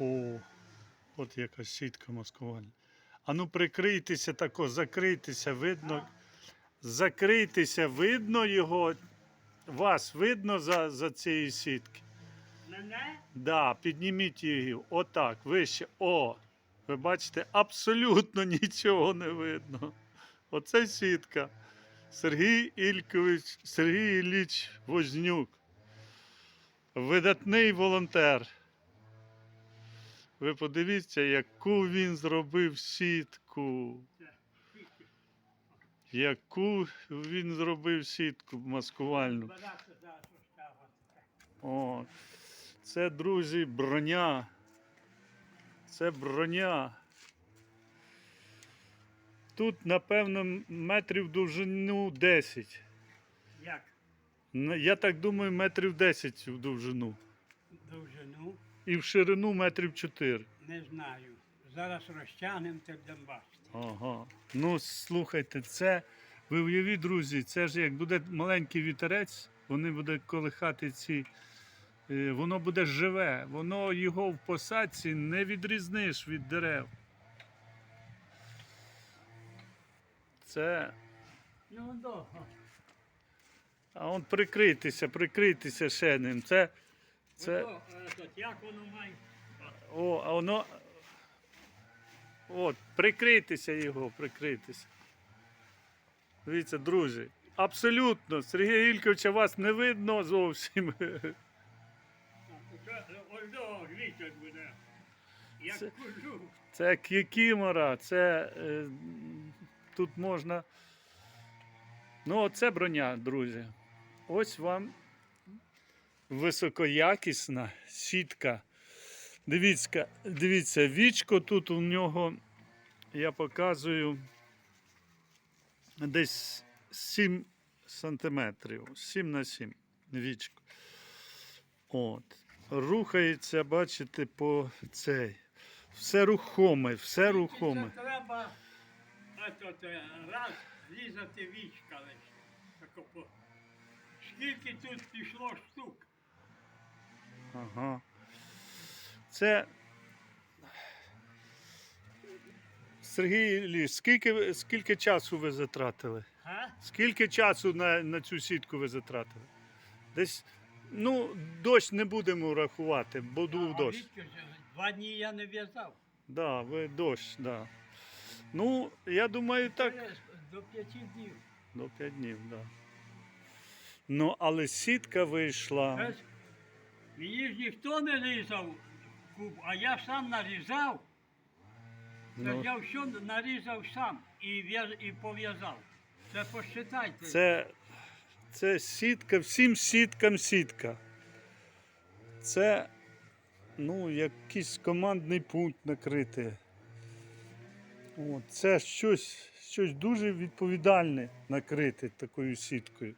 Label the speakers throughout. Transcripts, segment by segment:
Speaker 1: О, от яка сітка маскувальна. А ну прикрийтеся тако, закрийтеся, видно. Закрийтеся, видно його. Вас видно за, за цієї сітки.
Speaker 2: Мене?
Speaker 1: Да, підніміть її. Отак, вище. О! Ви бачите, абсолютно нічого не видно. Оце сітка. Сергій Ількович, Сергій Ілліч Вознюк. Видатний волонтер. Ви подивіться, яку він зробив сітку. Яку він зробив сітку маскувальну. О, це, друзі, броня. Це броня. Тут, напевно, метрів довжину 10.
Speaker 2: Як?
Speaker 1: Я так думаю, метрів 10 в довжину.
Speaker 2: Довжину?
Speaker 1: І в ширину метрів 4.
Speaker 2: Не знаю. Зараз розтягнемо, ти будемо бачити.
Speaker 1: Ага. Ну, слухайте, це, ви уявіть, друзі, це ж як буде маленький вітерець, вони будуть колихати ці. е, Воно буде живе, воно його в посадці не відрізниш від дерев. Це.
Speaker 2: Ну.
Speaker 1: А он прикрийтеся, прикрийтеся ще ним. Це. Це.
Speaker 2: Е, як воно має?
Speaker 1: О, а воно. От, прикрийтеся його, прикрийтеся. Дивіться, друзі. Абсолютно, Сергія Ільковича вас не видно зовсім. Це- Це кікімора, це е, тут можна. Ну, це броня, друзі. Ось вам високоякісна сітка. Дивіться, дивіться, вічко тут у нього, я показую, десь 7 сантиметрів. 7 на 7 вічко. От. Рухається, бачите, по цей. Все рухоме, все рухоме.
Speaker 2: Треба е, раз зрізати вічка Скільки тут пішло штук?
Speaker 1: Ага. Це. Сергій Ілліч, скільки, скільки часу ви затратили?
Speaker 2: А?
Speaker 1: Скільки часу на, на цю сітку ви затратили? Десь, ну, дощ не будемо рахувати, бо був дощ.
Speaker 2: Два дні я не в'язав.
Speaker 1: Да, ви дощ, да. Ну, я думаю, так.
Speaker 2: До п'яти днів.
Speaker 1: До 5 днів, так. Да. Ну, але сітка вийшла.
Speaker 2: Мені ж ніхто не різав куб, а я сам нарізав.
Speaker 1: Ну,
Speaker 2: я все нарізав сам і, в'яз- і пов'язав. Це посчитайте.
Speaker 1: Це, це сітка, всім сіткам сітка. Це ну, якийсь командний пункт накрити. От, це щось, щось дуже відповідальне накрити такою сіткою.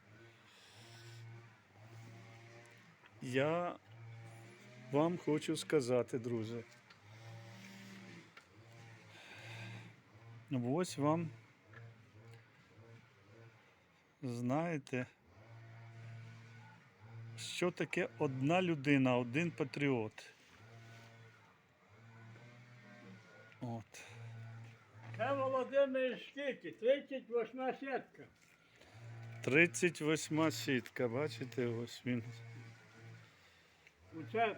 Speaker 1: Я вам хочу сказати, друзі. Ось вам знаєте, що таке одна людина, один патріот. От.
Speaker 2: Це Володимир скільки? 38 сітка.
Speaker 1: 38 сітка, бачите, ось він.
Speaker 2: Оце,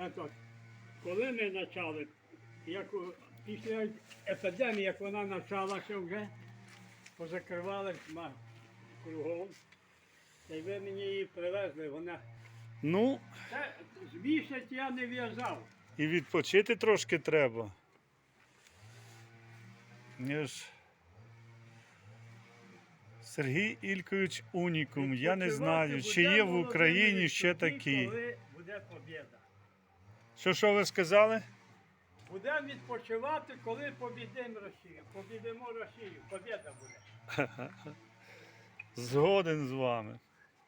Speaker 2: ето, коли ми почали, як у- після епідемії, як вона почалася вже, позакривали ма- кругом. Та й ви мені її привезли, вона.
Speaker 1: Ну,
Speaker 2: Це з місяць я не в'язав.
Speaker 1: і відпочити трошки треба. Я ж... Сергій Ількович Унікум. Я не знаю, чи є в Україні ще такі.
Speaker 2: Коли буде побіда.
Speaker 1: Що що ви сказали?
Speaker 2: Будемо відпочивати, коли побідемо Росію. Побідемо Росію, побіда буде.
Speaker 1: Згоден з вами.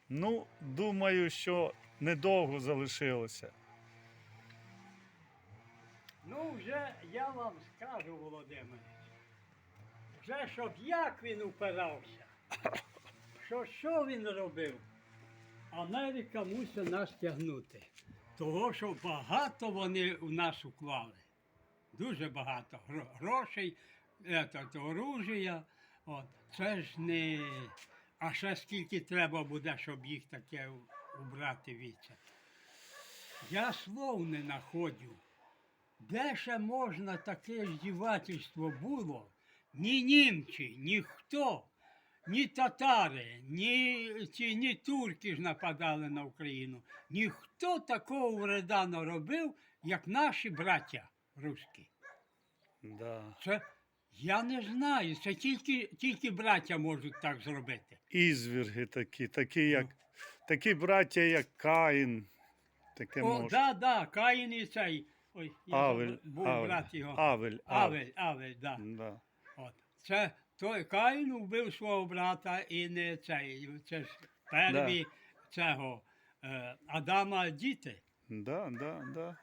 Speaker 1: Ну, думаю, що недовго залишилося.
Speaker 2: Ну, вже я вам скажу, Володимир, вже щоб як він упирався, що що він робив, Америка мусить нас тягнути. Того, що багато вони в нас уклали. Дуже багато грошей, ето, оружия. От. Це ж не. А ще скільки треба буде, щоб їх таке убрати віце. Я слов не знаходжу. Де ще можна таке здівательство було? Ні німці, ніхто, ні татари, ні, ці, ні турки ж нападали на Україну. Ніхто такого вреда не робив, як наші браття русські.
Speaker 1: Да.
Speaker 2: Це я не знаю. Це тільки, тільки браття можуть так зробити.
Speaker 1: Ізвірги такі, такі, як, такі браття, як Каїн. Таке
Speaker 2: О,
Speaker 1: може.
Speaker 2: да, да, Каїн і цей. Ой, я
Speaker 1: Авель,
Speaker 2: був
Speaker 1: Авель,
Speaker 2: брат його.
Speaker 1: Авель, Авель.
Speaker 2: Авель, Авель, да.
Speaker 1: Да.
Speaker 2: От. Це той Каїн вбив свого брата і не цей. Це ж перві цього е, Адама діти.
Speaker 1: Да, да, да.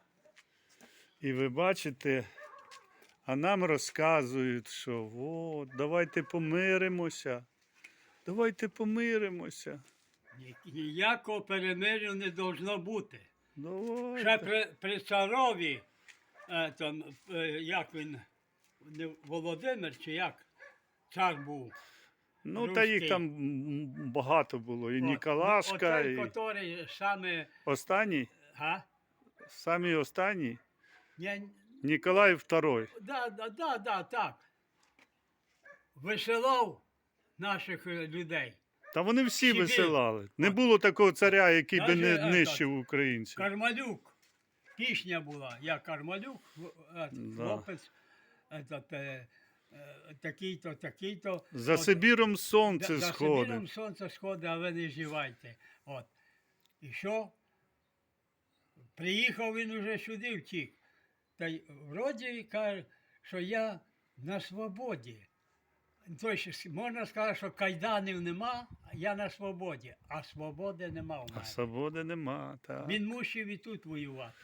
Speaker 1: І ви бачите, а нам розказують, що от, давайте помиримося. Давайте помиримося.
Speaker 2: Ні- Ніякого перемир'я не должно бути.
Speaker 1: Давайте.
Speaker 2: Ще при, при царові, е, там, е, як він, Володимир чи як цар був.
Speaker 1: Ну, та їх там багато було. І
Speaker 2: От,
Speaker 1: Ніколашка,
Speaker 2: ну,
Speaker 1: і
Speaker 2: Оцей, саме,
Speaker 1: останній,
Speaker 2: га?
Speaker 1: самі останні,
Speaker 2: Я,
Speaker 1: Ніколай II.
Speaker 2: да, да, да, да, так. Веселов наших е, людей.
Speaker 1: Та вони всі
Speaker 2: Сибір.
Speaker 1: висилали. Не було такого царя, який би
Speaker 2: Даже,
Speaker 1: не
Speaker 2: е,
Speaker 1: нищив українців.
Speaker 2: Кармалюк. Пісня була. Я Кармалюк, е,
Speaker 1: Да.
Speaker 2: хлопець, этот, е, е, такий-то, такий-то.
Speaker 1: За
Speaker 2: От,
Speaker 1: Сибіром сонце
Speaker 2: за, За. Сибіром сонце сходить, а ви не зівайте. От. І що? Приїхав він уже сюди втік. Та й вроді каже, що я на свободі. Тобто, можна сказати, що кайданів нема, а я на свободі, а свободи нема
Speaker 1: А
Speaker 2: мене.
Speaker 1: свободи нема. Та.
Speaker 2: Він мусив і тут воювати.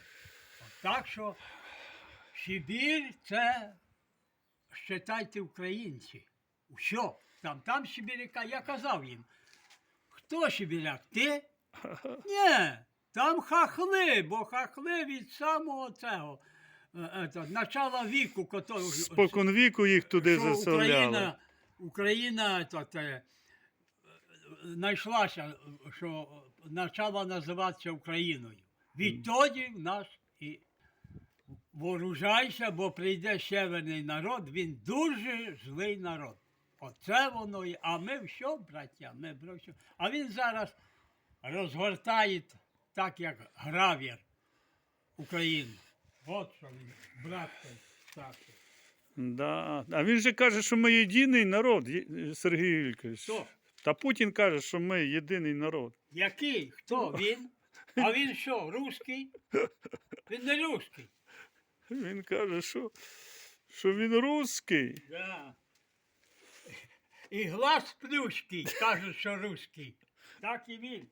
Speaker 2: От Так що Сибір це, считайте, українці. Що? Там, там Сибіряка, я казав їм. Хто Сибіряк? Ти? Ні, там хахли, бо хахли від самого цього. е, ето, начала віку, котрого
Speaker 1: Спокон віку їх туди заселяли.
Speaker 2: Україна, Україна ето, те, е, знайшлася, що почала називатися Україною. Відтоді в нас вооружайся, бо прийде северний народ, він дуже злий народ. Оце воно є. А ми що, браття? Ми що? А він зараз розгортає так, як гравір Україну. От що він, брат той старший.
Speaker 1: Да. А він же каже, що ми єдиний народ, Сергій Юрійович.
Speaker 2: Хто?
Speaker 1: Та Путін каже, що ми єдиний народ.
Speaker 2: Який? Хто він? А він що, русський? Він не русський.
Speaker 1: Він каже, що, що він русський.
Speaker 2: Да. І глаз плющий, кажуть, що русський. Так і він.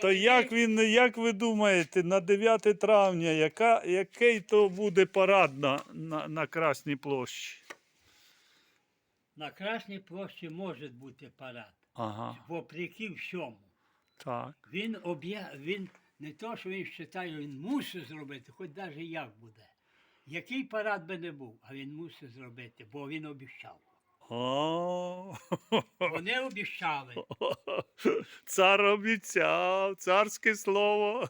Speaker 1: То як він, як ви думаєте, на 9 травня, яка, який то буде парад на, на, на Красній площі?
Speaker 2: На Красній площі може бути парад,
Speaker 1: Ага,
Speaker 2: вопреки всьому.
Speaker 1: так.
Speaker 2: Він об'я... він не то, що він вважає, він мусить зробити, хоч навіть як буде. Який парад би не був, а він мусить зробити, бо він обіцяв. Вони обіцяли.
Speaker 1: Цар обіцяв, царське слово,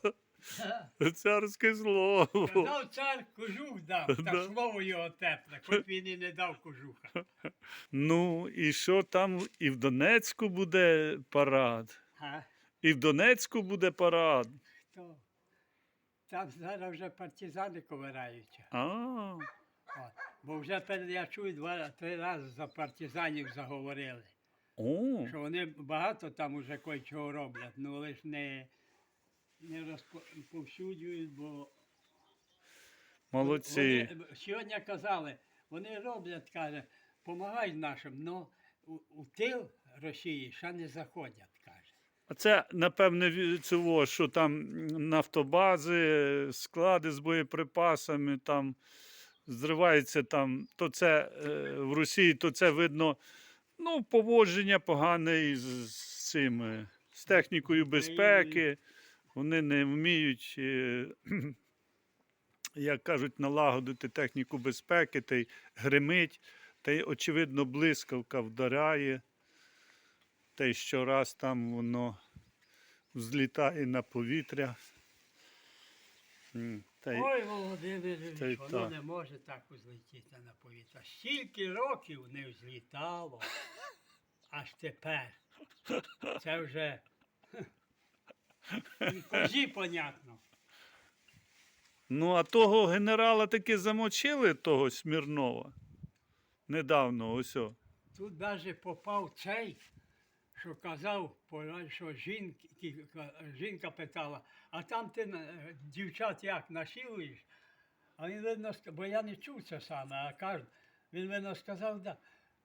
Speaker 1: царське слово.
Speaker 2: Казав цар кожух дав, та слово його тепле, хоч він і не дав кожуха.
Speaker 1: Ну, і що там і в Донецьку буде парад, і в Донецьку буде парад.
Speaker 2: То, там зараз вже партизани ковираються.
Speaker 1: А,
Speaker 2: От. Бо вже перед я чую два-три рази за партизанів заговорили.
Speaker 1: о,
Speaker 2: Що вони багато там уже кое-чого роблять, ну але ж не, не розповсюджують, бо
Speaker 1: молодці.
Speaker 2: Вони, сьогодні казали, вони роблять, каже, допомагають нашим, але у, у тил Росії ще не заходять.
Speaker 1: А це, напевне, ві- цього, що там нафтобази, склади з боєприпасами, там зривається там, то це е, в Росії, то це видно, ну, поводження погане із з цими, з з технікою безпеки. Вони не вміють, е, як кажуть, налагодити техніку безпеки, та й гримить, та й, очевидно, блискавка вдаряє, та й щораз там воно взлітає на повітря. Та й,
Speaker 2: Ой, Володимир,
Speaker 1: й
Speaker 2: воно
Speaker 1: так.
Speaker 2: не може так узлетіти на повітря. Стільки років не взлітало, аж тепер. Це вже козі, понятно.
Speaker 1: Ну, а того генерала таки замочили, того Смірнова. Недавно, ось.
Speaker 2: Тут навіть попав цей, що казав, що жінка питала, а там ти дівчат як насилуєш? А він видно, бо я не чув це саме, а каже, він видно сказав, да.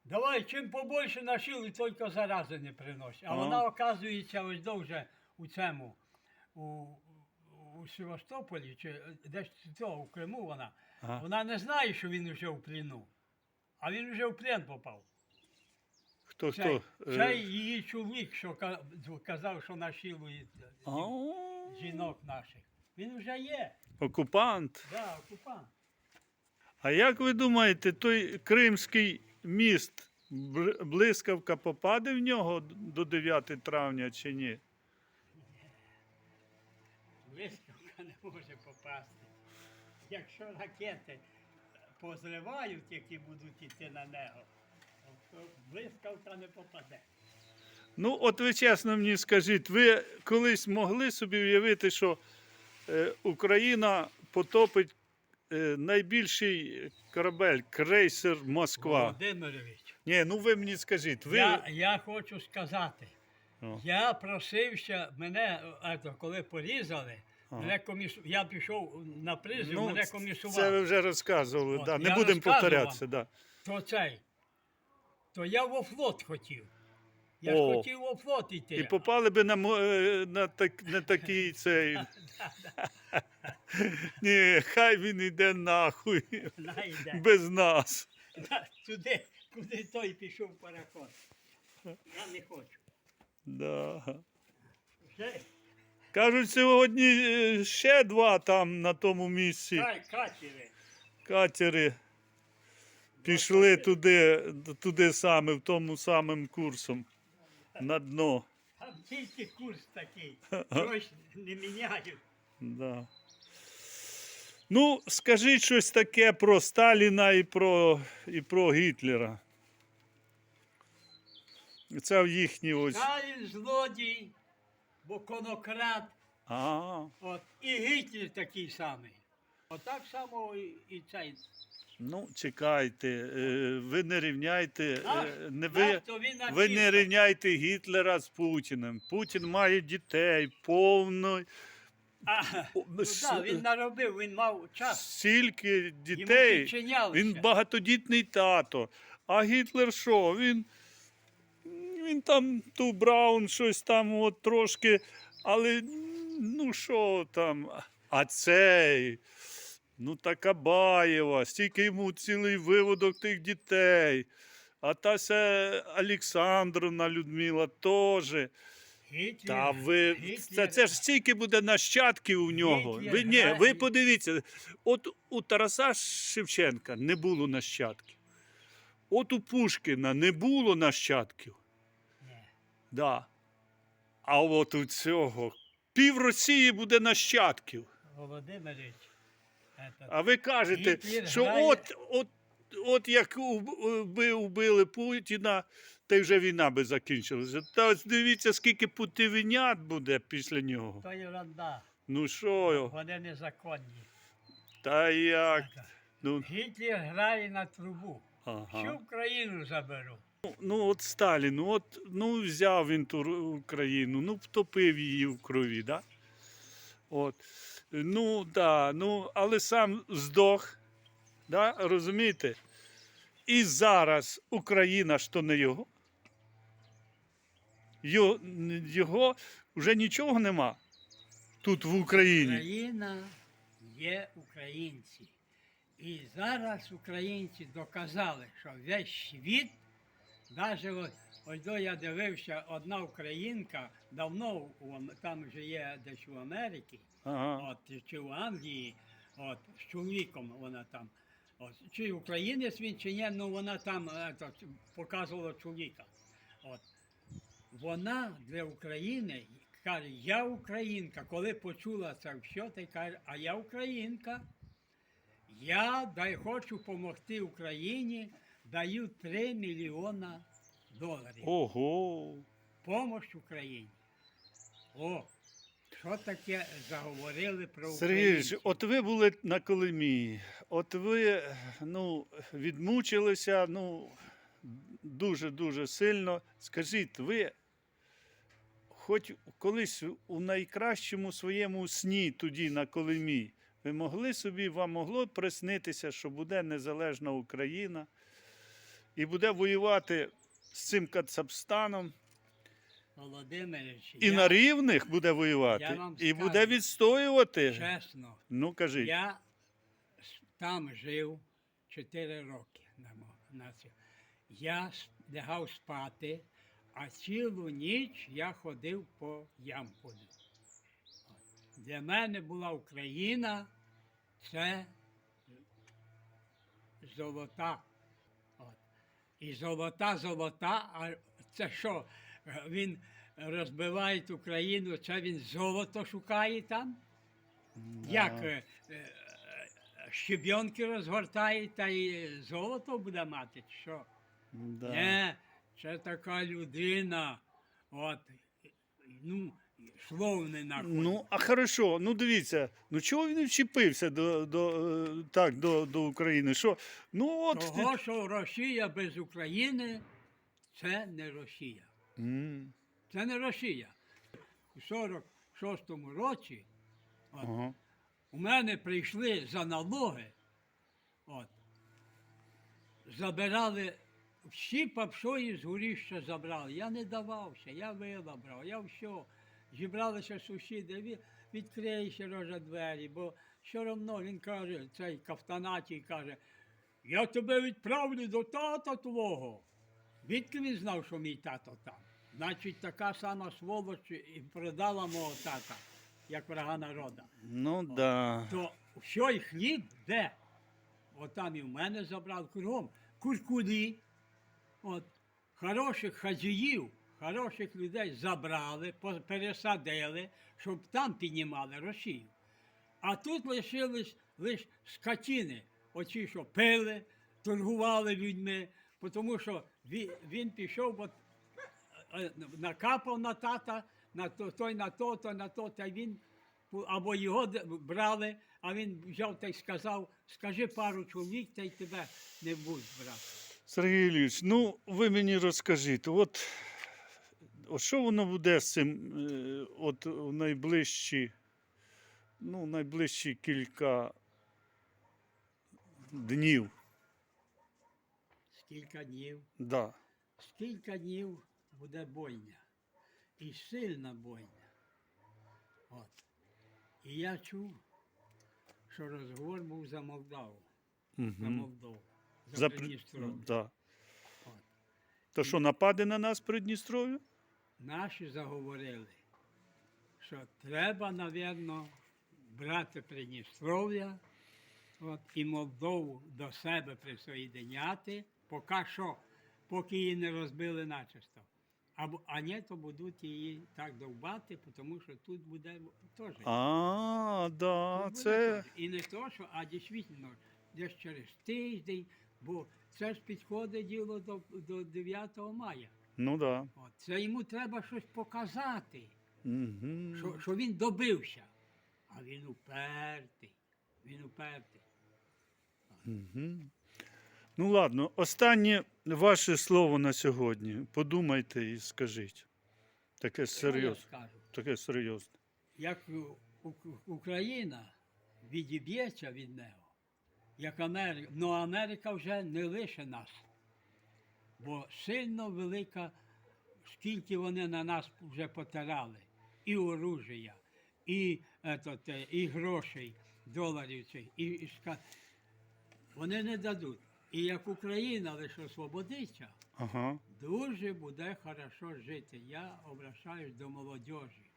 Speaker 2: Давай чим побольше насилуй, тільки зарази не приносить. А
Speaker 1: Ага.
Speaker 2: вона, оказується, ось довже у цьому, у, у Севастополі, чи десь то, у Криму вона.
Speaker 1: Ага.
Speaker 2: Вона не знає, що він вже в плену. А він вже в плен попав.
Speaker 1: Хто хто? Е,
Speaker 2: цей її чоловік, що казав, що насилує жінок наших. Він вже є,
Speaker 1: Окупант.
Speaker 2: да, окупант.
Speaker 1: А як ви думаєте, той Кримський міст, блискавка попаде в нього до 9 травня чи ні?
Speaker 2: Блискавка не може попасти. Якщо ракети позривають, які будуть йти на нього, блискавка не попаде.
Speaker 1: Ну, от ви чесно мені скажіть, ви колись могли собі уявити, що е, Україна потопить е, найбільший корабель, крейсер Москва?
Speaker 2: Володимирович,
Speaker 1: Ні, ну ви мені скажіть, ви.
Speaker 2: я, я хочу сказати,
Speaker 1: О.
Speaker 2: я просився, мене, коли порізали,
Speaker 1: Ага.
Speaker 2: мене комісу... я пішов на призив,
Speaker 1: Ну,
Speaker 2: мене
Speaker 1: це ви вже розказували,
Speaker 2: От,
Speaker 1: да. не будемо повторятися. Да.
Speaker 2: то цей, то я во флот хотів. Я
Speaker 1: О.
Speaker 2: ж хотів во флот йти.
Speaker 1: І попали би на, мо- е, на, так, на такий цей. Ні, хай він йде нахуй
Speaker 2: Найде.
Speaker 1: без нас.
Speaker 2: Туди, куди той пішов пароход. Я не хочу.
Speaker 1: Да.
Speaker 2: Вже
Speaker 1: Кажуть, сьогодні е, ще два там на тому місці
Speaker 2: кай, катери.
Speaker 1: катери пішли туди, туди саме, в тому самим курсом на дно.
Speaker 2: Там тільки курс такий. Щось не міняють.
Speaker 1: Да. Ну, скажіть щось таке про Сталіна і про, і про Гітлера. Це в їхні ось.
Speaker 2: Сталін злодій, бо конократ,
Speaker 1: А,
Speaker 2: от, і Гітлер такий самий. Отак само і, цей.
Speaker 1: ну, чекайте, е, ви не рівняйте. Е, Не, ви, ви не рівняйте Гітлера з Путіним. Путін має дітей, повно.
Speaker 2: А, ну, да, він наробив, він мав час.
Speaker 1: Стільки дітей. Він багатодітний тато. А Гітлер що? Він, він там ту Браун щось там от трошки, але ну що там. А цей, ну така Баєва, стільки йому цілий виводок тих дітей. А та ся Олександровна Людмила теж.
Speaker 2: Гітлер,
Speaker 1: Та ви
Speaker 2: Гітлер-
Speaker 1: це, це ж стільки буде нащадків у нього.
Speaker 2: Гітлер
Speaker 1: Ви ні, ви подивіться, от у Тараса Шевченка не було нащадків. От у Пушкіна не було нащадків.
Speaker 2: Ні.
Speaker 1: Да. А от у цього пів Росії буде нащадків.
Speaker 2: Володимирович, это,
Speaker 1: А ви кажете, що от, от, от як би вбили Путіна, та й вже війна би закінчилася. Та ось дивіться, скільки путівенят буде після нього.
Speaker 2: то ерунда.
Speaker 1: Ну що.
Speaker 2: Вони незаконні.
Speaker 1: та як? Ну,
Speaker 2: Гітлер грає на трубу. Всю. Україну заберу.
Speaker 1: ну от Сталін, ну, от, ну взяв він ту Україну, ну втопив її в крові, да? От. Ну, да, ну, але сам здох, да? розумієте? І зараз Україна то не його. Його, його вже нічого нема тут в Україні.
Speaker 2: Україна є українці. І зараз українці доказали, що весь світ Навіть ось, ось до я дивився, одна українка давно там вже є десь в Америці,
Speaker 1: Ага.
Speaker 2: от, чи в Англії, от, з чоловіком вона там. От, чи українець він, чи ні, ну вона там е, показувала чоловіка. От. Вона для України каже, я українка. Коли почула це все, то каже, а я українка. Я дай хочу допомогти Україні, даю 3 мільйона доларів.
Speaker 1: Ого.
Speaker 2: Помощь Україні. О, що таке заговорили про
Speaker 1: Сергій,
Speaker 2: українців?
Speaker 1: от ви були на Колимії, от ви ну, відмучилися ну, дуже-дуже сильно. Скажіть, ви хоч колись у найкращому своєму сні тоді на Колимі, ви могли собі, вам могло приснитися, що буде незалежна Україна і буде воювати з цим Кацапстаном,
Speaker 2: Володимирович,
Speaker 1: і
Speaker 2: я,
Speaker 1: на рівних буде воювати,
Speaker 2: вам
Speaker 1: і буде
Speaker 2: скажу,
Speaker 1: відстоювати.
Speaker 2: чесно,
Speaker 1: Ну, кажіть.
Speaker 2: я с- там жив 4 роки. На, мо- на цю. Я с- лягав спати, а цілу ніч я ходив по Ямполю. От. Для мене була Україна це золота. От. І золота, золота, а це що? Він розбиває Україну, це він золото шукає там? Як е, е, розгортає та й золото буде мати, що?
Speaker 1: Да.
Speaker 2: Не, це така людина. От, ну, слов не находить.
Speaker 1: Ну, а хорошо, ну дивіться, ну чого він вчепився до, до, е, так, до, до України? Що? Ну от.
Speaker 2: Того, що Росія без України це не Росія.
Speaker 1: М,
Speaker 2: Це не Росія. У 46-му році от,
Speaker 1: Ага.
Speaker 2: у мене прийшли за налоги, от, забирали всі папшої з горіща забрали. Я не давався, я вила брав, я все. Зібралися сусіди, «Ві- відкрийся рожа двері, бо все одно він каже, цей кафтанатій каже, я тебе відправлю до тата твого. Відки він знав, що мій тато там? Значить, така сама сволоч і продала мого тата, як врага народа.
Speaker 1: Ну да.
Speaker 2: То що й хліб де? От там і в мене забрав кругом. Куркулі. От, хороших хазіїв, хороших людей забрали, пересадили, щоб там піднімали Росію. А тут лишились лише скотини, оці, що пили, торгували людьми, тому що він, пішов, накапав на тата, на то, той на то, той на то, та він або його брали, а він взяв та й сказав, скажи пару чоловік, та й тебе не будуть брати.
Speaker 1: Сергій Ілліч, ну ви мені розкажіть, от, от що воно буде з цим е, от в найближчі, ну, найближчі кілька днів?
Speaker 2: Скільки днів,
Speaker 1: Да.
Speaker 2: скільки днів буде бойня. І сильна бойня. От. І я чув, що розговор був за Молдаву, за
Speaker 1: Угу.
Speaker 2: Молдову, за,
Speaker 1: За, При-
Speaker 2: Придністров'я.
Speaker 1: да. То що нападе на нас Придністров'я?
Speaker 2: Наші заговорили, що треба, напевно, брати Придністров'я от, і Молдову до себе присоєдиняти, поки що, поки її не розбили начисто. Або, а ні, то будуть її так довбати, тому що тут буде теж.
Speaker 1: А, да, це.
Speaker 2: І не то, що, а дійсно, десь через тиждень, бо це ж підходить діло до, до 9 мая.
Speaker 1: Ну да.
Speaker 2: От, це йому треба щось показати,
Speaker 1: Угу.
Speaker 2: що, що він добився. А він упертий. Він упертий.
Speaker 1: Угу. Ну ладно, останнє ваше слово на сьогодні. Подумайте і скажіть. Таке серйозне. Таке серйозне.
Speaker 2: Як Україна відіб'ється від нього, як Америка, ну Америка вже не лише нас. Бо сильно велика, скільки вони на нас вже потирали, і оружия, і, етот, е, і грошей, доларів цих, і, і вони не дадуть. І як Україна лише освободиться,
Speaker 1: Ага.
Speaker 2: Дуже буде хорошо жити. Я обращаюсь до молодежі.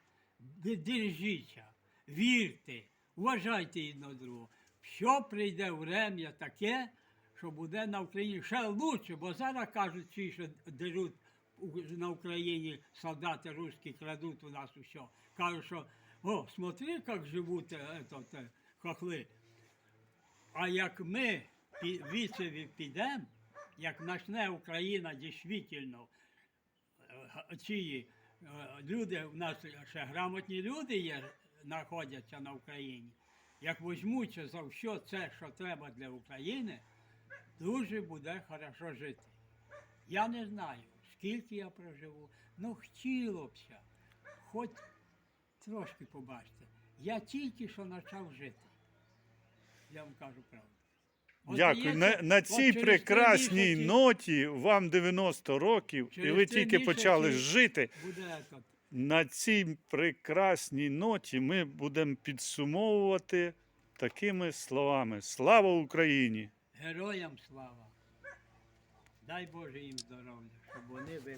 Speaker 2: Держіться, вірте, вважайте одне другого. Що прийде время таке, що буде на Україні ще лучше, бо зараз кажуть, ті, що деруть на Україні солдати русські крадуть у нас усе. Кажуть, що о, смотри, як живуть е, этот, е, хохли. А як ми віцеві підемо, як почне Україна дійсно, е, ці е, люди, у нас ще грамотні люди є, знаходяться на Україні, як візьмуться за все це, що треба для України, дуже буде хорошо жити. Я не знаю, скільки я проживу, ну хотілося хоч трошки побачити. Я тільки що почав жити. Я вам кажу правду.
Speaker 1: Дякую. На, на цій прекрасній ноті вам 90 років, і ви тільки почали жити. На цій прекрасній ноті ми будемо підсумовувати такими словами: Слава Україні!
Speaker 2: героям слава. Дай Боже їм здоров'я, щоб вони.